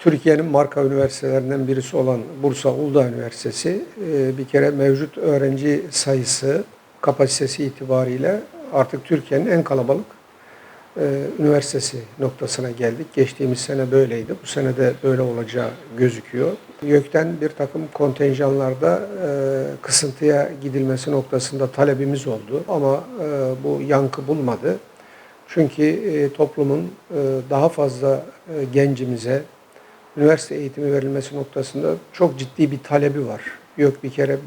Türkiye'nin marka üniversitelerinden birisi olan Bursa Uludağ Üniversitesi e, bir kere mevcut öğrenci sayısı kapasitesi itibariyle artık Türkiye'nin en kalabalık e, üniversitesi noktasına geldik. Geçtiğimiz sene böyleydi. Bu sene de böyle olacağı gözüküyor. YÖK'ten bir takım kontenjanlarda e, kısıntıya gidilmesi noktasında talebimiz oldu ama bu yankı bulmadı. Çünkü toplumun daha fazla gencimize üniversite eğitimi verilmesi noktasında çok ciddi bir talebi var. YÖK bir kere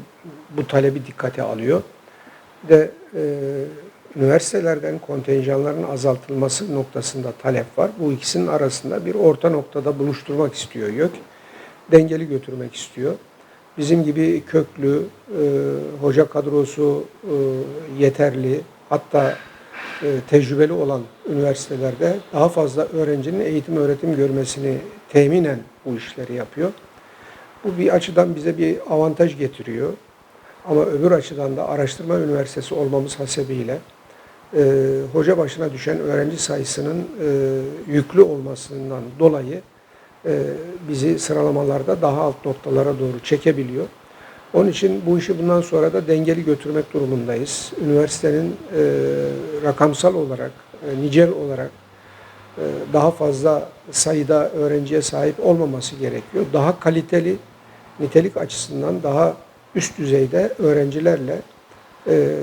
bu talebi dikkate alıyor. Bir de e, üniversitelerden kontenjanların azaltılması noktasında talep var. Bu ikisinin arasında bir orta noktada buluşturmak istiyor YÖK. Dengeli götürmek istiyor. Bizim gibi köklü, e, hoca kadrosu e, yeterli, hatta e, tecrübeli olan üniversitelerde daha fazla öğrencinin eğitim öğretim görmesini teminen bu işleri yapıyor. Bu bir açıdan bize bir avantaj getiriyor. Ama öbür açıdan da araştırma üniversitesi olmamız hasebiyle e, hoca başına düşen öğrenci sayısının e, yüklü olmasından dolayı e, bizi sıralamalarda daha alt noktalara doğru çekebiliyor. Onun için bu işi bundan sonra da dengeli götürmek durumundayız. Üniversitenin e, rakamsal olarak, e, nicel olarak daha fazla sayıda öğrenciye sahip olmaması gerekiyor. Daha kaliteli, nitelik açısından daha üst düzeyde öğrencilerle e,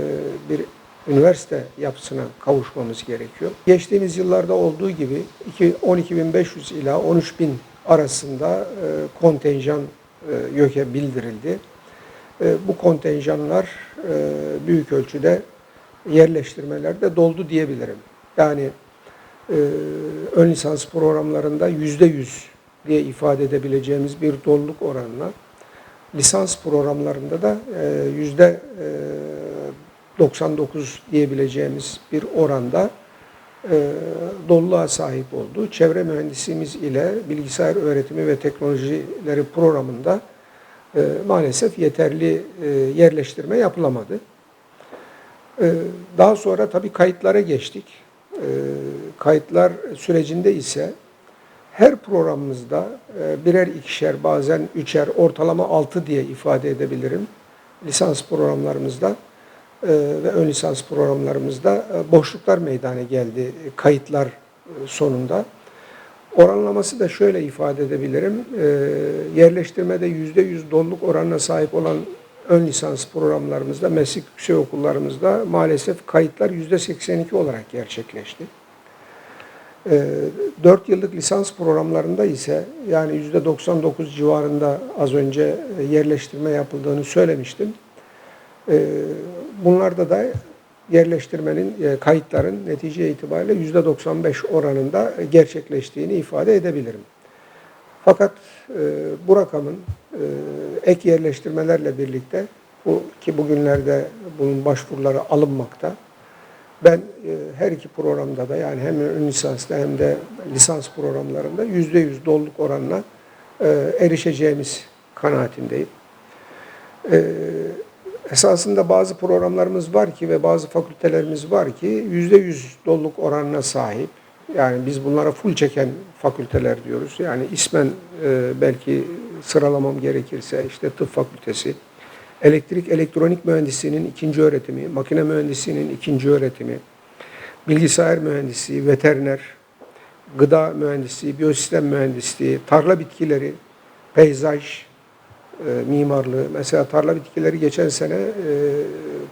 bir üniversite yapısına kavuşmamız gerekiyor. Geçtiğimiz yıllarda olduğu gibi 12.500 ila 13.000 arasında e, kontenjan e, YÖK'e bildirildi. E, bu kontenjanlar e, büyük ölçüde yerleştirmelerde doldu diyebilirim. Yani e, ön lisans programlarında yüzde yüz diye ifade edebileceğimiz bir doluluk oranına, lisans programlarında da e, yüzde 99 diyebileceğimiz bir oranda e, doluluğa sahip oldu. Çevre mühendisimiz ile bilgisayar öğretimi ve teknolojileri programında e, maalesef yeterli e, yerleştirme yapılamadı. E, daha sonra tabii kayıtlara geçtik. E, kayıtlar sürecinde ise her programımızda e, birer ikişer bazen üçer ortalama altı diye ifade edebilirim. Lisans programlarımızda e, ve ön lisans programlarımızda boşluklar meydana geldi kayıtlar sonunda. Oranlaması da şöyle ifade edebilirim. Yerleştirmede yüzde yüz doluluk oranına sahip olan ön lisans programlarımızda, meslek yüksek okullarımızda maalesef kayıtlar yüzde 82 olarak gerçekleşti. E, 4 yıllık lisans programlarında ise yani yüzde 99 civarında az önce e, yerleştirme yapıldığını söylemiştim. E, bunlarda da yerleştirmenin, e, kayıtların netice itibariyle yüzde 95 oranında gerçekleştiğini ifade edebilirim. Fakat e, bu rakamın e, ek yerleştirmelerle birlikte bu ki bugünlerde bunun başvuruları alınmakta. Ben e, her iki programda da yani hem ön lisansta hem de lisans programlarında yüzde yüz doluluk oranına e, erişeceğimiz kanaatindeyim. E, esasında bazı programlarımız var ki ve bazı fakültelerimiz var ki yüzde yüz doluluk oranına sahip. Yani biz bunlara full çeken fakülteler diyoruz. Yani ismen e, belki sıralamam gerekirse işte tıp fakültesi, elektrik elektronik mühendisliğinin ikinci öğretimi, makine mühendisliğinin ikinci öğretimi, bilgisayar mühendisliği, veteriner, gıda mühendisliği, biyosistem mühendisliği, tarla bitkileri, peyzaj, e, mimarlığı. Mesela tarla bitkileri geçen sene e,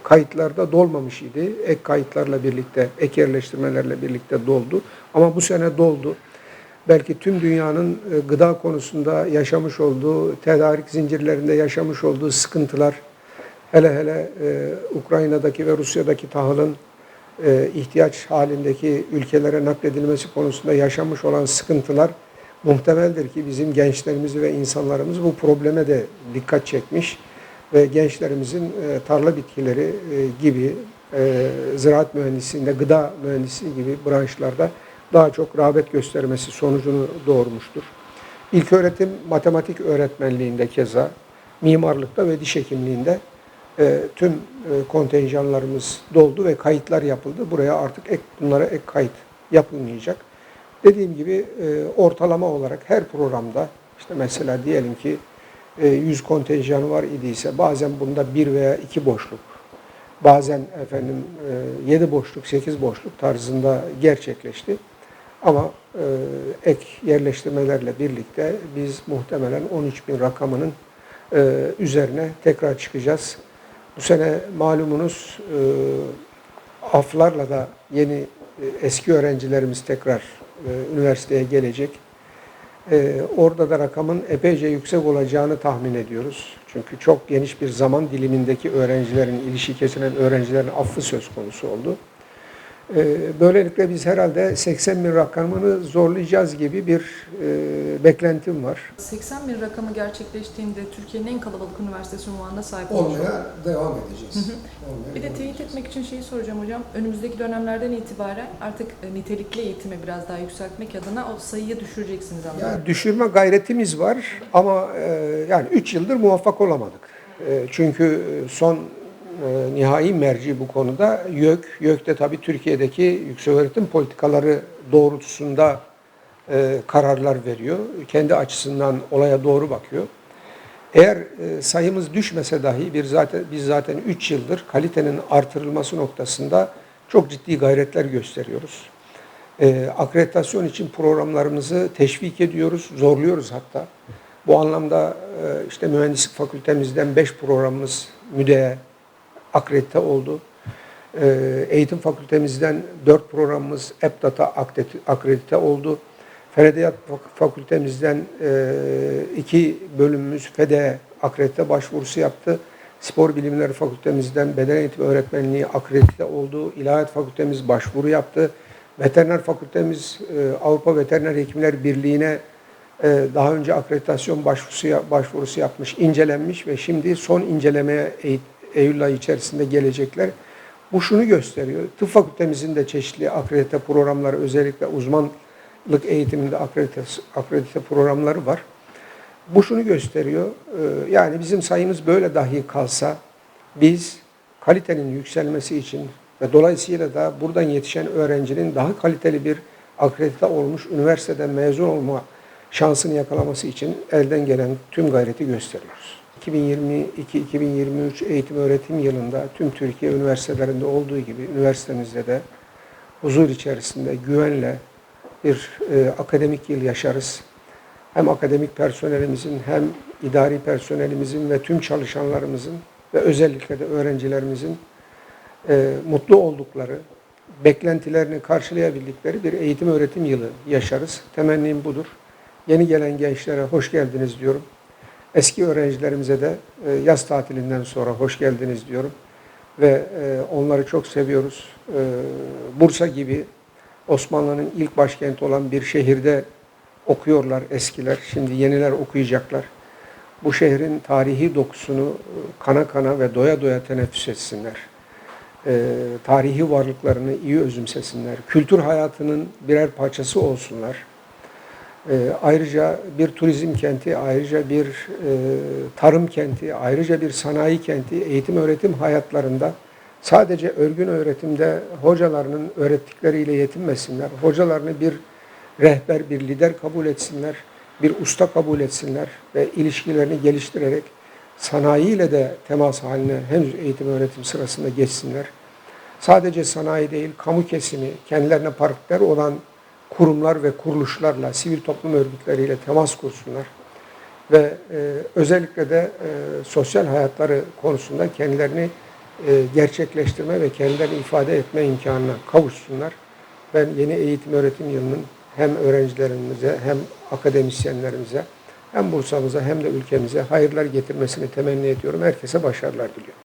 kayıtlarda dolmamış idi. Ek kayıtlarla birlikte, ek yerleştirmelerle birlikte doldu. Ama bu sene doldu. Belki tüm dünyanın e, gıda konusunda yaşamış olduğu, tedarik zincirlerinde yaşamış olduğu sıkıntılar, hele hele e, Ukrayna'daki ve Rusya'daki tahılın e, ihtiyaç halindeki ülkelere nakledilmesi konusunda yaşamış olan sıkıntılar muhtemeldir ki bizim gençlerimiz ve insanlarımız bu probleme de dikkat çekmiş ve gençlerimizin e, tarla bitkileri e, gibi e, ziraat mühendisliğinde, gıda mühendisliği gibi branşlarda daha çok rağbet göstermesi sonucunu doğurmuştur. İlk öğretim matematik öğretmenliğinde keza, mimarlıkta ve diş hekimliğinde tüm kontenjanlarımız doldu ve kayıtlar yapıldı. Buraya artık ek, bunlara ek kayıt yapılmayacak. Dediğim gibi e, ortalama olarak her programda işte mesela diyelim ki e, 100 kontenjanı var idiyse bazen bunda bir veya iki boşluk, bazen efendim e, 7 boşluk, 8 boşluk tarzında gerçekleşti. Ama e, ek yerleştirmelerle birlikte biz muhtemelen 13 bin rakamının e, üzerine tekrar çıkacağız. Bu sene malumunuz e, aflarla da yeni e, eski öğrencilerimiz tekrar e, üniversiteye gelecek. E, orada da rakamın epeyce yüksek olacağını tahmin ediyoruz. Çünkü çok geniş bir zaman dilimindeki öğrencilerin, ilişki kesilen öğrencilerin affı söz konusu oldu. E, böylelikle biz herhalde 80 bin rakamını zorlayacağız gibi bir e, beklentim var. 80 bin rakamı gerçekleştiğinde Türkiye'nin en kalabalık üniversitesi unvanına sahip olur. Olmaya devam edeceğiz. Olmaya Bir de teyit etmek için şeyi soracağım hocam. Önümüzdeki dönemlerden itibaren artık e, nitelikli eğitimi biraz daha yükseltmek adına o sayıyı düşüreceksiniz anlamında. Ya düşürme gayretimiz var ama e, yani 3 yıldır muvaffak olamadık. E, çünkü son e, nihai merci bu konuda YÖK. YÖK de tabii Türkiye'deki yükseköğretim politikaları doğrultusunda e, kararlar veriyor. Kendi açısından olaya doğru bakıyor. Eğer e, sayımız düşmese dahi bir zaten biz zaten 3 yıldır kalitenin artırılması noktasında çok ciddi gayretler gösteriyoruz. E, akreditasyon için programlarımızı teşvik ediyoruz, zorluyoruz hatta. Bu anlamda e, işte mühendislik fakültemizden 5 programımız müdeye akredite oldu. E, eğitim fakültemizden 4 programımız EPDAT'a akredite- oldu. Fak- Fakültemizden e, iki bölümümüz FEDE akredite başvurusu yaptı. Spor Bilimleri Fakültemizden beden eğitimi öğretmenliği akredite oldu. İlahiyat Fakültemiz başvuru yaptı. Veteriner Fakültemiz e, Avrupa Veteriner Hekimler Birliği'ne e, daha önce akreditasyon başvurusu, başvurusu yapmış, incelenmiş ve şimdi son incelemeye Eylül- ayı içerisinde gelecekler. Bu şunu gösteriyor. Tıp fakültemizin de çeşitli akredite programları özellikle uzmanlık eğitiminde akredite, akredite programları var. Bu şunu gösteriyor. e, Yani bizim sayımız böyle dahi kalsa biz kalitenin yükselmesi için ve dolayısıyla da buradan yetişen öğrencinin daha kaliteli bir akredite olmuş üniversiteden mezun olma şansını yakalaması için elden gelen tüm gayreti gösteriyoruz. 2022-2023 eğitim öğretim yılında tüm Türkiye üniversitelerinde olduğu gibi üniversitemizde de huzur içerisinde güvenle bir e, akademik yıl yaşarız. Hem akademik personelimizin hem idari personelimizin ve tüm çalışanlarımızın ve özellikle de öğrencilerimizin e, mutlu oldukları, beklentilerini karşılayabildikleri bir eğitim öğretim yılı yaşarız. Temennim budur. Yeni gelen gençlere hoş geldiniz diyorum. Eski öğrencilerimize de e, yaz tatilinden sonra hoş geldiniz diyorum. Ve e, onları çok seviyoruz. E, Bursa gibi Osmanlı'nın ilk başkenti olan bir şehirde okuyorlar eskiler. Şimdi yeniler okuyacaklar. Bu şehrin tarihi dokusunu kana kana ve doya doya teneffüs etsinler. Tarihi varlıklarını iyi özümsesinler. Kültür hayatının birer parçası olsunlar. E, ayrıca bir turizm kenti, ayrıca bir e, tarım kenti, ayrıca bir sanayi kenti, eğitim öğretim hayatlarında sadece örgün öğretimde hocalarının öğrettikleriyle yetinmesinler. Hocalarını bir rehber, bir lider kabul etsinler, bir usta kabul etsinler ve ilişkilerini geliştirerek sanayiyle de temas haline henüz eğitim öğretim sırasında geçsinler. Sadece sanayi değil, kamu kesimi, kendilerine partner olan kurumlar ve kuruluşlarla, sivil toplum örgütleriyle temas kursunlar. Ve e, özellikle de e, sosyal hayatları konusunda kendilerini e, gerçekleştirme ve kendilerini ifade etme imkanına kavuşsunlar. Ben yeni eğitim öğretim yılının hem öğrencilerimize hem akademisyenlerimize hem Bursa'mıza hem de ülkemize hayırlar getirmesini temenni ediyorum. Herkese başarılar diliyorum.